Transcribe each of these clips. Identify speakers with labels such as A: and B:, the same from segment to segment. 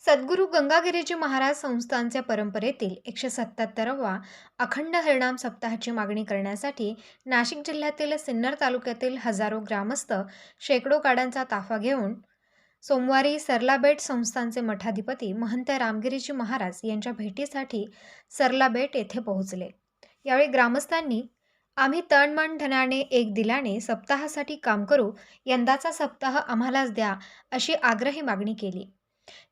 A: सद्गुरू गंगागिरीजी महाराज संस्थांच्या परंपरेतील एकशे सत्याहत्तरावा अखंड हरिणाम सप्ताहाची मागणी करण्यासाठी नाशिक जिल्ह्यातील सिन्नर तालुक्यातील हजारो ग्रामस्थ शेकडो गाड्यांचा ताफा घेऊन सोमवारी सरलाबेट संस्थांचे मठाधिपती महंत रामगिरीजी महाराज यांच्या भेटीसाठी सरलाबेट येथे पोहोचले. यावेळी ग्रामस्थांनी आम्ही तण मन धनाने एक दिलाने सप्ताहासाठी काम करू यंदाचा सप्ताह आम्हालाच द्या अशी आग्रही मागणी केली.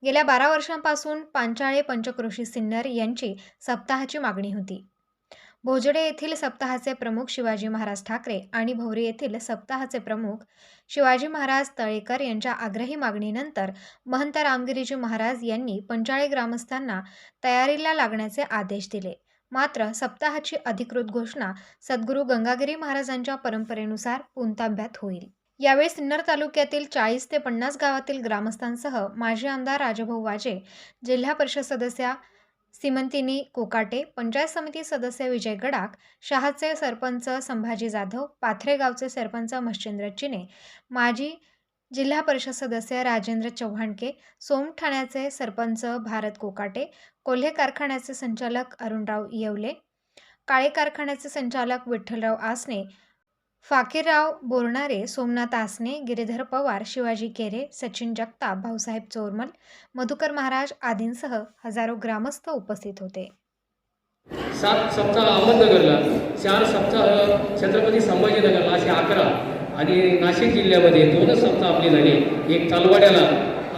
A: गेल्या बारा वर्षांपासून पांचाळे पंचक्रोशी सिन्नर यांची सप्ताहाची मागणी होती. भोजडे येथील सप्ताहाचे प्रमुख शिवाजी महाराज ठाकरे आणि भोवरी येथील सप्ताहाचे प्रमुख शिवाजी महाराज तळेकर यांच्या आग्रही मागणीनंतर महंत रामगिरीजी महाराज यांनी पंचाळे ग्रामस्थांना तयारीला लागण्याचे आदेश दिले. मात्र सप्ताहाची अधिकृत घोषणा सद्गुरू गंगागिरी महाराजांच्या परंपरेनुसार पुनताब्यात होईल. यावेळी सिन्नर तालुक्यातील चाळीस ते पन्नास गावातील ग्रामस्थांसह माजी आमदार राजभाऊ वाजे जिल्हा परिषद सदस्या सिमंतिनी कोकाटे पंचायत समिती सदस्य विजय गडाख शहाचे सरपंच संभाजी जाधव पाथरे गावचे सरपंच मच्छिंद्र चिने माजी जिल्हा परिषद सदस्य राजेंद्र चव्हाणके सोमठाण्याचे सरपंच भारत कोकाटे कोल्हे कारखान्याचे संचालक अरुणराव येवले काळे कारखान्याचे संचालक विठ्ठलराव आसने फाकीरराव बोरणारे सोमनाथ आसने गिरीधर पवार शिवाजी केरे सचिन जगताप भाऊसाहेब चोरमल मधुकर महाराज आदींसह हजारो ग्रामस्थ उपस्थित होते.
B: सात सप्ताह अहमदनगरला चार सप्ताह छत्रपती संभाजीनगरला असे अकरा आणि नाशिक जिल्ह्यामध्ये दोनच सप्ताह आपले झाले. एक तलवाड्याला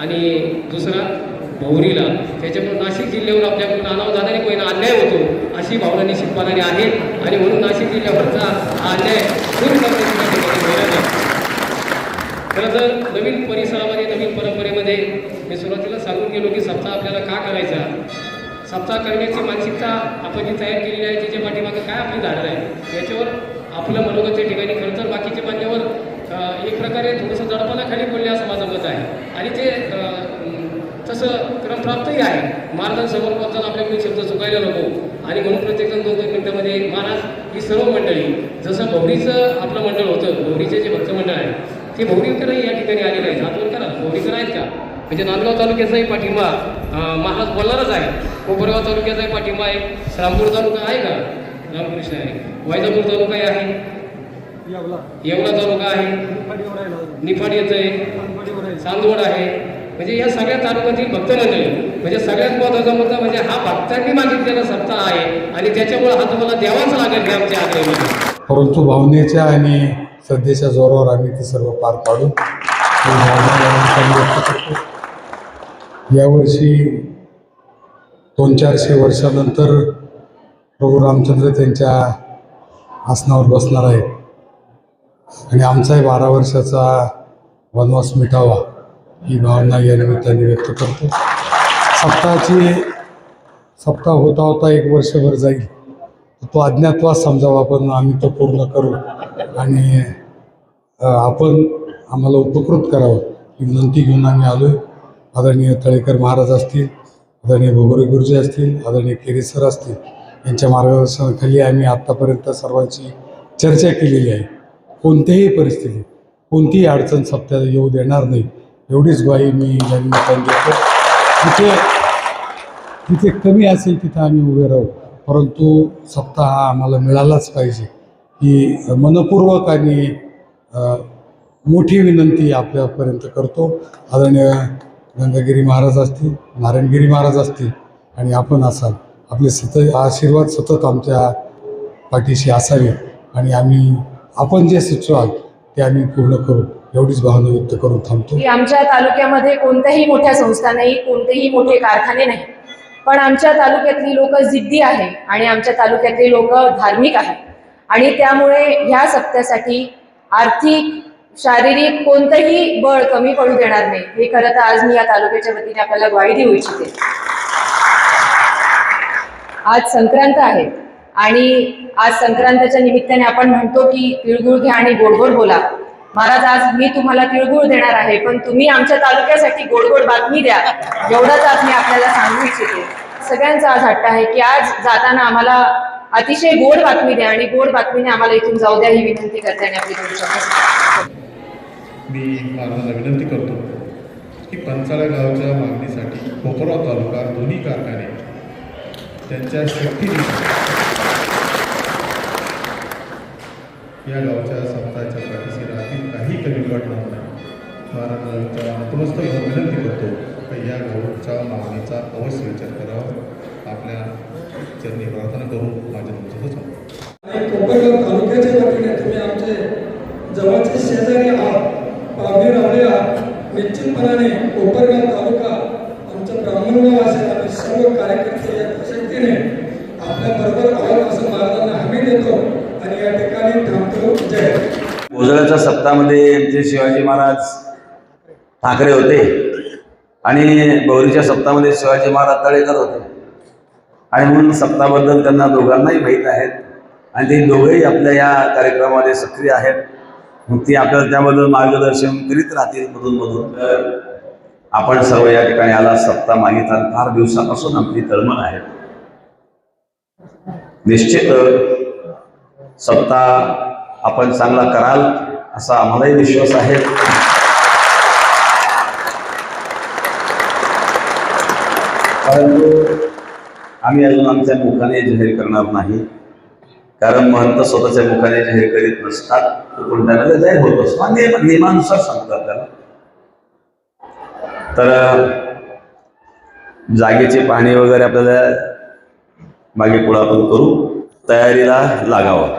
B: आणि दुसरा गौरीला. त्याच्यामुळे नाशिक जिल्ह्यावर आपल्याकडून अनावधानाने कोणी अन्याय होतो अशी भावना निश्चितपणाने आहे. आणि म्हणून नाशिक जिल्ह्यावरचा हा अन्याय दूर खरं तर नवीन परिसरामध्ये नवीन परंपरेमध्ये मी सुरुवातीला सांगून गेलो की सप्ताह आपल्याला का करायचा? सप्ताह करण्याची मानसिकता आपण जी तयार केलेली आहे त्याच्या पाठीमागं काय आपली धारणा आहे? याच्यावर आपलं मनोगत त्या ठिकाणी खरं तर बाकीचे मान्यवर एक प्रकारे थोडंसं दडपणाखाली बोलले असं माझं मत आहे. आणि ते क्रमप्राप्तही आहे. महाराजांसमोर बोलताना आपल्याकडून शब्द चुकायला नको. आणि म्हणून प्रत्येकजण दोन दोन मिनिटामध्ये महाराज ही सर्व मंडळी जसं भौरीचं आपलं मंडळ होतं भौरीचे जे भक्त मंडळ आहे ते भौरीकरही या ठिकाणी आलेले आहेत. हातवर करा. भौरीकर आहेत का? म्हणजे नांदगाव तालुक्याचाही पाठिंबा महाराज बोलणारच आहे कोपरगाव तालुक्याचाही पाठिंबा आहे. श्रामपूर तालुका आहे का? रामकृष्ण आहे. वैजापूर तालुकाही आहे. येवला. तालुका आहे. निफाड येत आहे. चांदवड आहे. म्हणजे या सगळ्या तालुक्यातील भक्त मंडळी म्हणजे सगळ्यात महत्त्वाचा मुद्दा म्हणजे हा भक्तांनी मागितलेला सप्ताह आहे आणि त्याच्यामुळे हा तुम्हाला द्यावाच लागेल हे आमच्या आग्रही
C: परंतु भावनेच्या आणि सध्याच्या जोरावर आम्ही ते सर्व पार पाडू. यावर्षी दोन चारशे वर्षानंतर प्रभू रामचंद्र त्यांच्या आसनावर बसणार आहेत. आणि आमचाही बारा वर्षाचा वनवास मिटावा. ही भावना या निमित्ताने व्यक्त करतो. सप्ताहाची सप्ताह होता होता एक वर्षभर जाईल. तो अज्ञातवास समजावा पण आम्ही तो पूर्ण करू. आणि आपण आम्हाला उपकृत करावं. ही विनंती घेऊन आम्ही आलो आहे आदरणीय तळेकर महाराज असतील आदरणीय भोगरे गुरुजी असतील आदरणीय केरेसर असतील यांच्या मार्गदर्शनाखाली आम्ही आत्तापर्यंत सर्वांची चर्चा केलेली आहे. कोणत्याही परिस्थितीत कोणतीही अडचण सप्त्याला येऊ देणार नाही. एवढीच ग्वाही मी या निमित्ताने देतो. तिथे तिथे कमी असेल तिथं आम्ही उभे राहू. परंतु सप्ताह हा आम्हाला मिळालाच पाहिजे. ही मनपूर्वक आणि मोठी विनंती आपल्यापर्यंत करतो. आदरणीय गंगागिरी महाराज असतील नारायणगिरी महाराज असतील आणि आपण असाल. आपले सतत आशीर्वाद सतत आमच्या पाठीशी असावे आणि आम्ही आपण जे सुचवाल ते आम्ही पूर्ण करू. एवढीच भावना व्यक्त करून थांबतो.
D: की आमच्या तालुक्यामध्ये कोणत्याही मोठ्या संस्था नाही कोणतेही मोठे कारखाने नाही. पण आमच्या तालुक्यातली लोक जिद्दी आहे आणि आमच्या तालुक्यातली लोक धार्मिक आहेत. आणि त्यामुळे ह्या सप्त्यासाठी आर्थिक शारीरिक कोणतंही बळ कमी पडू देणार नाही. हे खरं तर आज मी या तालुक्याच्या वतीने आपल्याला ग्वाही देऊ इच्छिते. आज संक्रांत आहे आणि आज संक्रांतच्या निमित्ताने आपण म्हणतो की तिळगुळ घ्या आणि गोडगोड बोला. महाराज आज मी तुम्हाला तिळगुळ देणार आहे पण तुम्ही आमच्या तालुक्यासाठी गोड गोड बातमी द्या. एवढंच आज मी आपल्याला सांगू इच्छिते. सगळ्यांचा आज हट्ट आहे की आज जाताना आम्हाला अतिशय गोड बातमी द्या आणि गोड बातमीने आम्हाला इथून जाऊ द्या ही विनंती करते आणि आपली
E: मी महाराजांना विनंती करतो की पंचाळा गावच्या मागणीसाठी कोपरगाव तालुका दोन्ही कारखाने त्यांच्या शक्तीने या गावच्या संतांच्या पाठीशी राहतील काही कमी पडणार नाही महाराजांच्या नतमस्तक विनंती करतो की या गावच्या मागणीचा अवश्य विचार करावा. आपल्या चरणी प्रार्थना करून माझ्या तुमचं सांगतो
F: तालुक्याच्या वतीने तुम्ही आमचे जवळचे शेजारी आहात पाहुणे रावळे आहात. निश्चितपणाने कोपर तालुका आमचं ब्राह्मणगाव असेल आम्ही सर्व कार्यकर्ते या शक्तीने आपल्या बरोबर आहोत असं महाराजांना हमी देतो आणि या ठिकाणी थांबतो जय हिंद.
G: भोजळाच्या सप्ताहामध्ये जे शिवाजी महाराज ठाकरे होते आणि गौरीच्या सप्तामध्ये शिवाजी महाराज तळेकर होते. आणि म्हणून सप्ताबद्दल त्यांना दोघांनाही माहीत आहेत. आणि ते दोघेही आपल्या या कार्यक्रमामध्ये सक्रिय आहेत. मग ती आपल्याला त्याबद्दल मार्गदर्शन करीत राहतील मधून मधून. तर आपण सर्व या ठिकाणी आला सप्ताह मागितला फार दिवसापासून आपली तळमळ आहे. निश्चित सप्ताह आपण चांगला कराल. असा आम्हालाही विश्वास आहे. परंतु आम्ही अजून आमच्या मुखाने जाहीर करणार नाही. कारण महंत स्वतःच्या मुखाने जाहीर करीत नसतात तो जाहीर होत असतो आणि नियमानुसार सांगतात त्याला. तर जागेची पाहणी वगैरे आपल्याला मागे पुढे आपण करू. तयारीला लागावं.